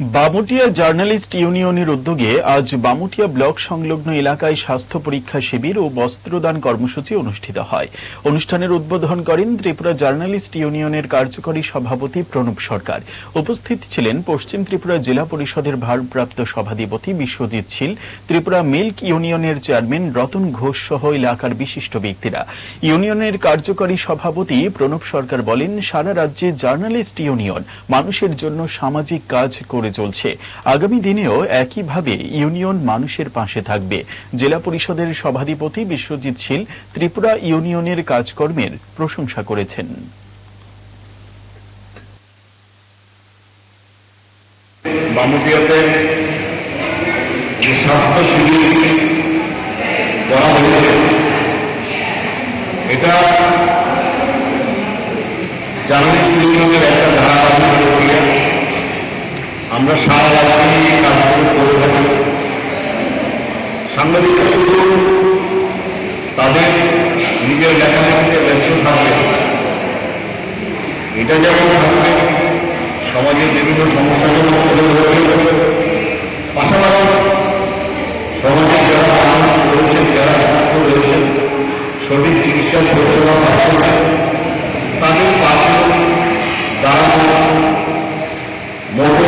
Bamutia journalist ইউনিয়নের উদ্যোগে আজ বামুটিয়া ব্লক সংলগ্ন এলাকায় স্বাস্থ্য পরীক্ষা শিবির ও বস্ত্রদান কর্মসূচি অনুষ্ঠিত হয়। অনুষ্ঠানের উদ্বোধন করেন ত্রিপুরা জার্নালিস্ট ইউনিয়নের কার্যকরী সভাপতি প্রণব সরকার। উপস্থিত ছিলেন পশ্চিম ত্রিপুরা জেলা পরিষদের ভারপ্রাপ্ত সভাধিপতি বিশ্বজিৎ শীল, ত্রিপুরা মিল্ক ইউনিয়নের চেয়ারম্যান রতন ঘোষ সহ এলাকার বিশিষ্ট ব্যক্তিরা। ইউনিয়নের কার্যকরী সভাপতি প্রণব সরকার বলেন, সারা রাজ্যে জার্নালিস্ট ইউনিয়ন মানুষের জন্য সামাজিক কাজ করে চলছে। আগামী দিনেও একইভাবে ইউনিয়ন মানুষের পাশে থাকবে। জেলা পরিষদের সভাধিপতি বিশ্বজিৎ শীল ত্রিপুরা ইউনিয়নের কাজকর্মের প্রশংসা করেছেন। স্বাস্থ্য শিবির করা হয়েছে, এটা জার্নালিস্ট ইউনিয়নের আমরা সাংবাদিকরা শুধু তাদের নিজের লেখালেখিতে ব্যস্ত থাকবে। এটা যেমন থাকবে, সমাজের বিভিন্ন সমস্যাগুলো তুলে ধরবে পাশাপাশি সমাজের যারা মানুষ রয়েছেন, যারা অসুস্থ রয়েছেন, সঠিক চিকিৎসা পরিষেবা পাচ্ছেন তাদের পাশে দাঁড়ানো মোটো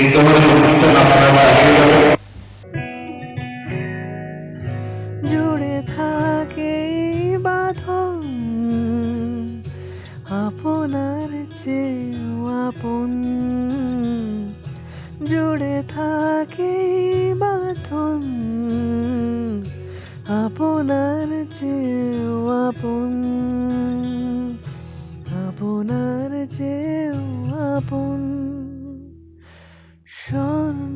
এই ধরনের অনুষ্ঠান আপনারা চালিয়ে যাবেন জুড়ে থাকে আপনার চেয়েও থাকে বাঁধন, আপনার চেয়েও আপন। 说。